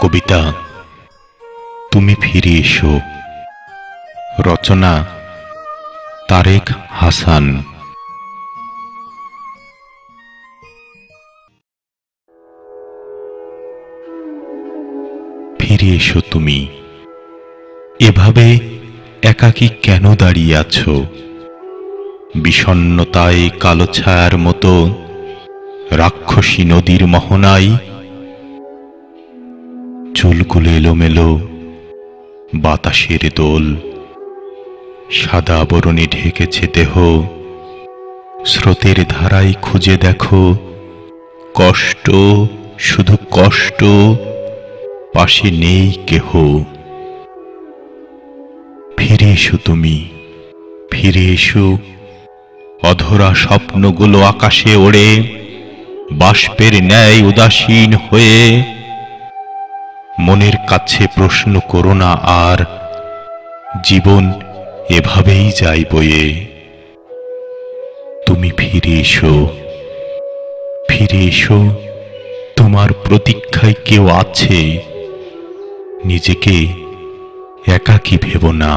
কবিতা। তুমি ফিরে এসো। রচনা তারেক হাসান। ফিরে এসো তুমি। এভাবে একাকী কেন দাঁড়িয়ে আছো? বিষণ্নতায় কালো ছায়ার মতো রাক্ষসী নদীর মোহনায় এলোমেলো বাতাসের দোল। সাদা বরণে ঢেকেছে দেহ। স্রোতের ধারায় খুঁজে দেখো, কষ্ট, শুধু কষ্ট, পাশে নেই কেহ। ফিরে এসো তুমি, ফিরে এসো, অধরা স্বপ্নগুলো আকাশে ওড়ে, বাষ্পের ন্যায় উদাসীন হয়ে মনের কাছে প্রশ্ন করো না আর জীবন এভাবেই যাই বয়ে তুমি ফিরে এসো ফিরে এসো। তোমার প্রতীক্ষায় কেউ আছে? নিজেকে একাকী ভেব না।